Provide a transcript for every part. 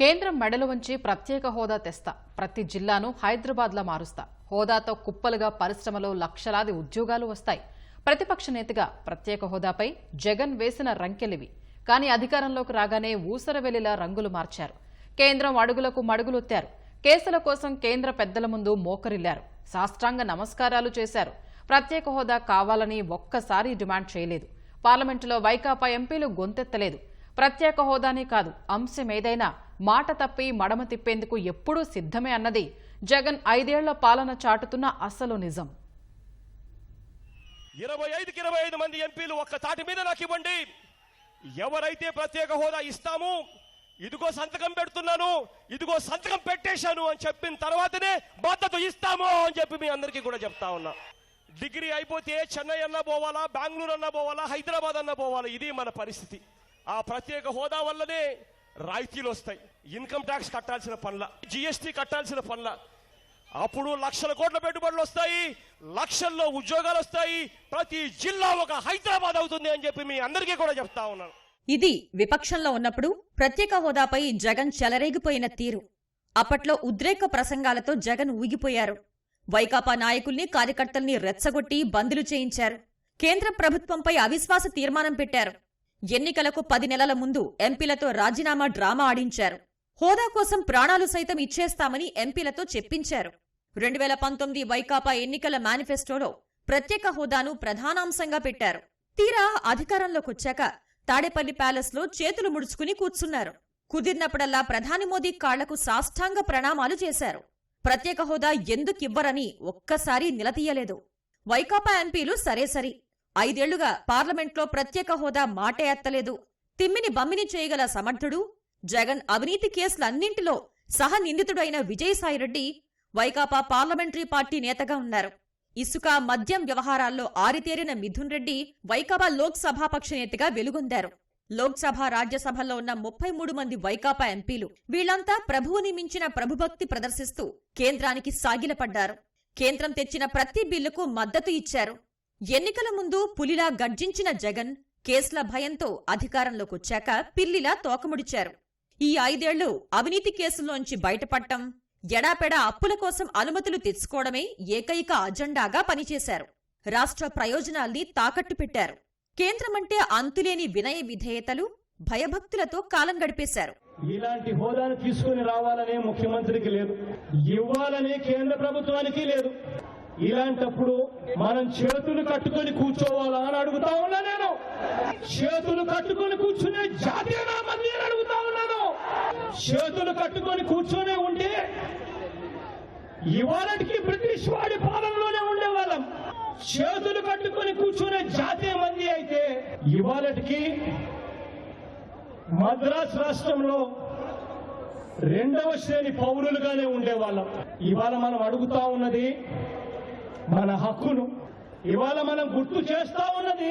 కేంద్రం మెడలు ఉంచి ప్రత్యేక హోదా తెస్తా. ప్రతి జిల్లాను హైదరాబాద్లా మారుస్తా. హోదాతో కుప్పలుగా పరిశ్రమలో లక్షలాది ఉద్యోగాలు వస్తాయి. ప్రతిపక్ష నేతగా ప్రత్యేక హోదాపై జగన్ వేసిన రంకెలివి. కానీ అధికారంలోకి రాగానే ఊసరవెలిలా రంగులు మార్చారు. కేంద్రం అడుగులకు మడుగులొత్తారు. కేసుల కోసం కేంద్ర పెద్దల ముందు మోకరిల్లారు. సాష్టాంగ నమస్కారాలు చేశారు. ప్రత్యేక హోదా కావాలని ఒక్కసారి డిమాండ్ చేయలేదు. పార్లమెంటులో వైకాపా ఎంపీలు గొంతెత్తలేదు. ప్రత్యేక హోదానే కాదు అంశం ఏదైనా మాట తప్పి మడమ తిప్పేందుకు ఎప్పుడూ సిద్ధమే అన్నది జగన్ ఐదేళ్ళ పాలన చాటుతున్న అసలు నిజం. ఇరవై ఐదుకి ఇరవై ఐదు మంది ఎంపీలు ఒక్క తాటి మీద నాకు ఇవ్వండి. ఎవరైతే ప్రత్యేక హోదా ఇస్తాము ఇదిగో సంతకం పెడుతున్నాను ఇదిగో సంతకం పెట్టేశాను అని చెప్పిన తర్వాతనే బాధ్యత ఇస్తాము అని చెప్పి మీ అందరికీ కూడా చెప్తా ఉన్నా. డిగ్రీ అయిపోతే చెన్నై అన్నా పోవాలా బెంగళూరు అన్నా పోవాలా హైదరాబాద్ అన్నా పోవాలా ఇది మన పరిస్థితి. ఆ ప్రత్యేక హోదా వల్లనే రాయితీలు వస్తాయి ఇన్కమ్ ట్యాక్స్ కట్టాల్సిన పనుల జిఎస్టీ కట్టాల్సిన పనుల. అప్పుడు లక్షల కోట్ల పెట్టుబడులు వస్తాయి లక్షల్లో ఉద్యోగాలు వస్తాయి ప్రతి జిల్లా ఒక హైదరాబాద్ అవుతుంది అని చెప్పి మీ అందరికీ కూడా చెప్తా ఉన్నాను. ఇది విపక్షంలో ఉన్నప్పుడు ప్రత్యేక హోదాపై జగన్ చెలరేగిపోయిన తీరు. అప్పట్లో ఉద్రేక ప్రసంగాలతో జగన్ ఊగిపోయారు. వైకాపా నాయకుల్ని కార్యకర్తల్ని రెచ్చగొట్టి బందులు చేయించారు. కేంద్ర ప్రభుత్వంపై అవిశ్వాస తీర్మానం పెట్టారు. ఎన్నికలకు పది నెలల ముందు ఎంపీలతో రాజీనామా డ్రామా ఆడించారు. హోదా కోసం ప్రాణాలు సైతం ఇచ్చేస్తామని ఎంపీలతో చెప్పించారు. రెండు వేల పంతొమ్మిది వైకాపా ఎన్నికల మేనిఫెస్టోలో ప్రత్యేక హోదాను ప్రధానాంశంగా పెట్టారు. తీరా అధికారంలోకొచ్చాక తాడేపల్లి ప్యాలెస్లో చేతులు ముడుచుకుని కూర్చున్నారు. కుదిరినప్పుడల్లా ప్రధాని మోదీ కాళ్ళకు సాష్టాంగ ప్రణామాలు చేశారు. ప్రత్యేక హోదా ఎందుకివ్వరని ఒక్కసారి నిలదీయలేదు. వైకాపా ఎంపీలు సరే సరి ఐదేళ్ళుగా పార్లమెంట్లో ప్రత్యేక హోదా మాటే ఎత్తలేదు. తిమ్మిని బమ్మిని చేయగల సమర్థుడు జగన్ అవినీతి కేసులన్నింటిలో సహ నిందితుడైన విజయసాయిరెడ్డి వైకాపా పార్లమెంటరీ పార్టీ నేతగా ఉన్నారు. ఇసుక మద్యం వ్యవహారాల్లో ఆరితేరిన మిథున్ రెడ్డి వైకాపా లోక్సభాపక్ష నేతగా వెలుగొందారు. లోక్సభ రాజ్యసభలో ఉన్న ముప్పై మూడు మంది వైకాపా ఎంపీలు వీళ్ళంతా ప్రభువుని మించిన ప్రభుభక్తి ప్రదర్శిస్తూ కేంద్రానికి సాగిలపడ్డారు. కేంద్రం తెచ్చిన ప్రతి బిల్లుకు మద్దతు ఇచ్చారు. ఎన్నికల ముందు పులిలా గర్జించిన జగన్ కేసుల భయంతో అధికారంలోకొచ్చాక పిల్లిలా తోకముడిచారు ఈ ఐదేళ్ళు అవినీతి కేసుల్లోంచి బయటపడటం ఎడాపెడా అప్పుల కోసం అనుమతులు తెచ్చుకోవడమే ఏకైక అజెండాగా పనిచేశారు. రాష్ట్ర ప్రయోజనాల్ని తాకట్టు పెట్టారు. కేంద్రమంటే అంతులేని వినయ విధేయతలు భయభక్తులతో కాలం గడిపేశారు. ఇలాంటి హోదాను తీసుకుని రావాలనే ముఖ్యమంత్రికి లేదు. ఇవ్వాలనే కేంద్ర ప్రభుత్వానికి లేదు. ఇలాంటప్పుడు మనం చేతులు కట్టుకొని కూర్చోవాలా అని అడుగుతా ఉన్నా నేను. చేతులు కట్టుకొని కూర్చునే జాతీయ మంది అని అడుగుతా ఉన్నాను చేతులు కట్టుకొని కూర్చొనే ఉంటే ఇవాళకి బ్రిటిష్ వాడి పాలనలోనే ఉండేవాళ్ళం. చేతులు కట్టుకొని కూర్చునే జాతీయ మంది అయితే ఇవాళకి మద్రాస్ రాష్ట్రంలో రెండవ శ్రేణి పౌరులుగానే ఉండేవాళ్ళం. ఇవాళ మనం అడుగుతా ఉన్నది మన హక్కును ఇవాళ మనం గుర్తు చేస్తా ఉన్నది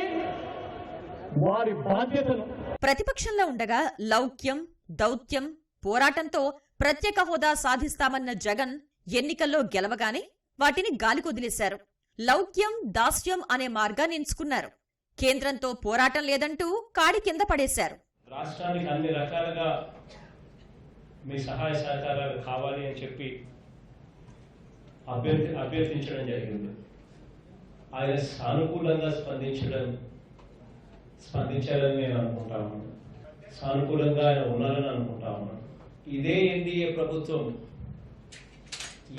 వారి బాధ్యతను. ప్రతిపక్షంలో ఉండగా లౌక్యం దౌత్యం పోరాటంతో ప్రత్యేక హోదా సాధిస్తామన్న జగన్ ఎన్నికల్లో గెలవగానే వాటిని గాలికొదిలేశారు లౌక్యం దాస్యం అనే మార్గాన్ని ఎంచుకున్నారు. కేంద్రంతో పోరాటం లేదంటూ కాడి కింద పడేశారు. రాష్ట్రానికి అన్ని రకాలుగా మీ సహాయ సహకారాలు కావాలి అని చెప్పి అభ్యర్థి అభ్యర్థించడం జరిగింది. ఆయన సానుకూలంగా స్పందించడం స్పందించాలని నేను అనుకుంటా ఉన్నాను. సానుకూలంగా ఆయన ఉన్నారని అనుకుంటా ఉన్నాను. ఇదే ఎన్డీఏ ప్రభుత్వం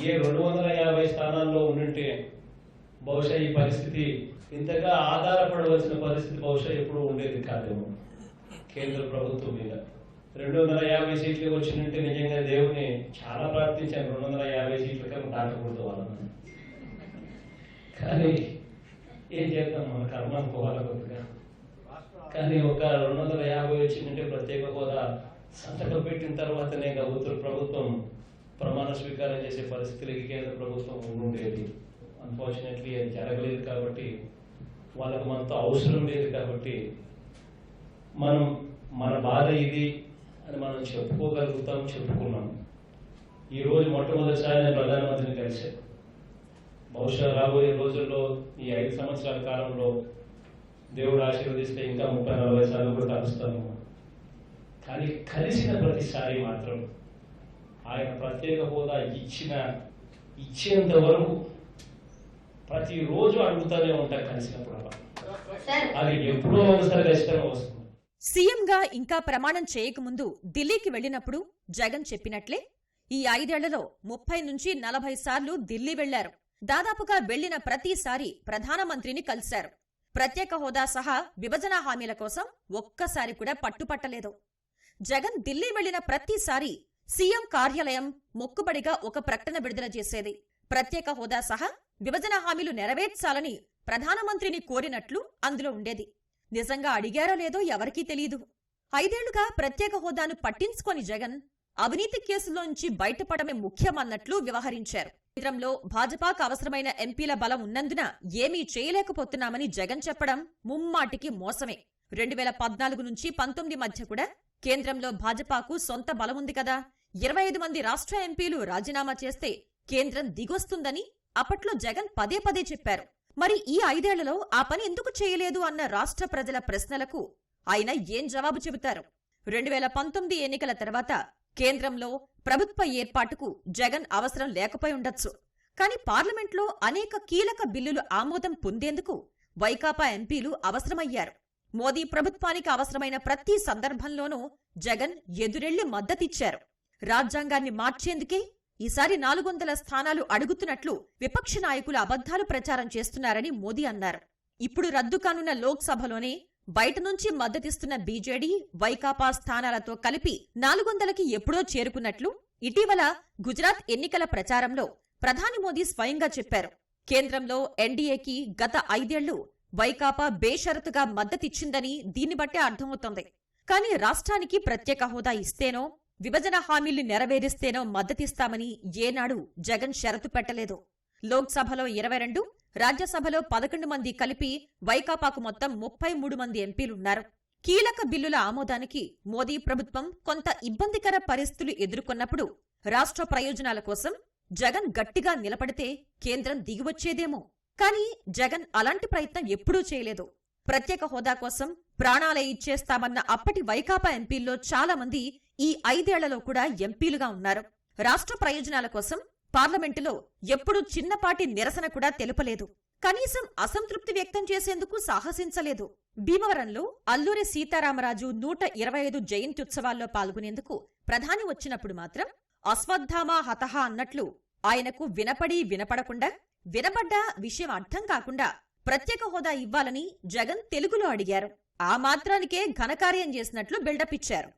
ఏ రెండు వందల యాభై స్థానాల్లో ఉండుంటే బహుశా ఈ పరిస్థితి ఇంతగా ఆధారపడవలసిన పరిస్థితి బహుశా ఎప్పుడూ ఉండేది కాదేమో కేంద్ర ప్రభుత్వం మీద. రెండు వందల యాభై సీట్లు వచ్చినట్టు నిజంగా దేవుని చాలా ప్రార్థించాను. రెండు వందల యాభై సీట్ల కన్నా దాటకూడదు వాళ్ళని కానీ ఏం చేద్దాం మన కర్మ అనుకోవాలి కొద్దిగా. కానీ ఒక రెండు వందల యాభై వచ్చిందంటే ప్రత్యేక హోదా. సంతకం పెట్టిన తర్వాతనే ఇంకా ఉత్తర ప్రభుత్వం ప్రమాణ స్వీకారం చేసే పరిస్థితులకి కేంద్ర ప్రభుత్వం ఉండేది అన్ఫార్చునేట్లీ అది జరగలేదు కాబట్టి వాళ్ళకు మనతో అవసరం లేదు కాబట్టి మనం మన బాధ ఇది. అని మనం చెప్పుకోగలుగుతాం చెప్పుకున్నాం. ఈ రోజు మొట్టమొదటిసారి నేను ప్రధానమంత్రిని కలిశాను బహుశా రాబోయే రోజుల్లో ఈ ఐదు సంవత్సరాల కాలంలో దేవుడు ఆశీర్వదిస్తే ఇంకా ముప్పై నలభై సార్లు కూడా కలుస్తాను. కానీ కలిసిన ప్రతిసారి మాత్రం ఆయన ప్రత్యేక హోదా ఇచ్చిన ఇచ్చేంత వరకు ప్రతిరోజు అడుగుతూనే ఉంటా కలిసినప్పుడు. అది ఎప్పుడో ఒకసారి ఖచ్చితంగా వస్తుంది. సీఎంగా ఇంకా ప్రమాణం చేయకముందు ఢిల్లీకి వెళ్ళినప్పుడు జగన్ చెప్పినట్లే ఈ ఐదేళ్ళలో ముప్పై నుంచి నలభై సార్లు ఢిల్లీ వెళ్ళారు దాదాపుగా వెళ్ళిన ప్రతిసారి ప్రధానమంత్రిని కలిశారు. ప్రత్యేక హోదా సహా విభజన హామీల కోసం ఒక్కసారి కూడా పట్టుపట్టలేదు. జగన్ ఢిల్లీ వెళ్ళిన ప్రతిసారి సీఎం కార్యాలయం మొక్కుబడిగా ఒక ప్రకటన విడుదల చేసేది. ప్రత్యేక హోదా సహా విభజన హామీలు నెరవేర్చాలని ప్రధానమంత్రిని కోరినట్లు అందులో ఉండేది. నిజంగా అడిగారో లేదో ఎవరికీ తెలీదు. ఐదేళ్ళుగా ప్రత్యేక హోదాను పట్టించుకొని జగన్ అవినీతి కేసులోంచి బయటపడమే ముఖ్యమన్నట్లు వ్యవహరించారు. కేంద్రంలో భాజపాకు అవసరమైన ఎంపీల బలం ఉన్నందున ఏమీ చేయలేకపోతున్నామని జగన్ చెప్పడం ముమ్మాటికి మోసమే. రెండు వేల పద్నాలుగు నుంచి పంతొమ్మిది మధ్య కూడా కేంద్రంలో భాజపాకు సొంత బలముంది కదా. ఇరవై ఐదు మంది రాష్ట్ర ఎంపీలు రాజీనామా చేస్తే కేంద్రం దిగొస్తుందని అప్పట్లో జగన్ పదే పదే చెప్పారు. మరి ఈ ఐదేళ్ళలో ఆ పని ఎందుకు చేయలేదు అన్న రాష్ట్ర ప్రజల ప్రశ్నలకు ఆయన ఏం జవాబు చెబుతారు? రెండు వేల పంతొమ్మిది ఎన్నికల తర్వాత కేంద్రంలో ప్రభుత్వ ఏర్పాటుకు జగన్ అవసరం లేకపోయి ఉండొచ్చు. కానీ పార్లమెంట్లో అనేక కీలక బిల్లులు ఆమోదం పొందేందుకు వైకాపా ఎంపీలు అవసరమయ్యారు. మోదీ ప్రభుత్వానికి అవసరమైన ప్రతి సందర్భంలోనూ జగన్ ఎదురెళ్ళి మద్దతిచ్చారు. రాజ్యాంగాన్ని మార్చేందుకే ఈసారి నాలుగు వందల స్థానాలు అడుగుతున్నట్లు విపక్ష నాయకులు అబద్ధాలు ప్రచారం చేస్తున్నారని మోదీ అన్నారు. ఇప్పుడు రద్దు కానున్న లోక్సభలోనే బయట నుంచి మద్దతిస్తున్న బీజేడీ వైకాపా స్థానాలతో కలిపి నాలుగు వందలకి ఎప్పుడో చేరుకున్నట్లు ఇటీవల గుజరాత్ ఎన్నికల ప్రచారంలో ప్రధాని మోదీ స్వయంగా చెప్పారు. కేంద్రంలో ఎన్డీఏకి గత ఐదేళ్ళు వైకాపా బేషరతుగా మద్దతిచ్చిందని దీన్ని బట్టే అర్థమవుతోంది. కానీ రాష్ట్రానికి ప్రత్యేక హోదా ఇస్తేనో విభజన హామీల్ని నెరవేరిస్తేనో మద్దతిస్తామని ఏనాడు జగన్ షరతు పెట్టలేదు. లోక్సభలో ఇరవై రెండు రాజ్యసభలో పదకొండు మంది కలిపి వైకాపాకు మొత్తం ముప్పై మూడు మంది ఎంపీలున్నారు. కీలక బిల్లుల ఆమోదానికి మోదీ ప్రభుత్వం కొంత ఇబ్బందికర పరిస్థితులు ఎదుర్కొన్నప్పుడు రాష్ట్ర ప్రయోజనాల కోసం జగన్ గట్టిగా నిలబడితే కేంద్రం దిగివచ్చేదేమో. కానీ జగన్ అలాంటి ప్రయత్నం ఎప్పుడూ చేయలేదు. ప్రత్యేక హోదా కోసం ప్రాణాలే ఇచ్చేస్తామన్న అప్పటి వైకాపా ఎంపీల్లో చాలా మంది ఈ ఐదేళ్ళలో కూడా ఎంపీలుగా ఉన్నారు. రాష్ట్ర ప్రయోజనాల కోసం పార్లమెంటులో ఎప్పుడూ చిన్నపాటి నిరసన కూడా తెలుపలేదు. కనీసం అసంతృప్తి వ్యక్తం చేసేందుకు సాహసించలేదు. భీమవరంలో అల్లూరి సీతారామరాజు నూట ఇరవై ఐదు జయంత్యుత్సవాల్లో పాల్గొనేందుకు ప్రధాని వచ్చినప్పుడు మాత్రం అశ్వత్థామా హతహ అన్నట్లు ఆయనకు వినపడి వినపడకుండా వినపడ్డ విషయం అర్థం కాకుండా ప్రత్యేక హోదా ఇవ్వాలని జగన్ తెలుగులో అడిగారు. ఆ మాత్రానికే ఘనకార్యం చేసినట్లు బిల్డప్ ఇచ్చారు.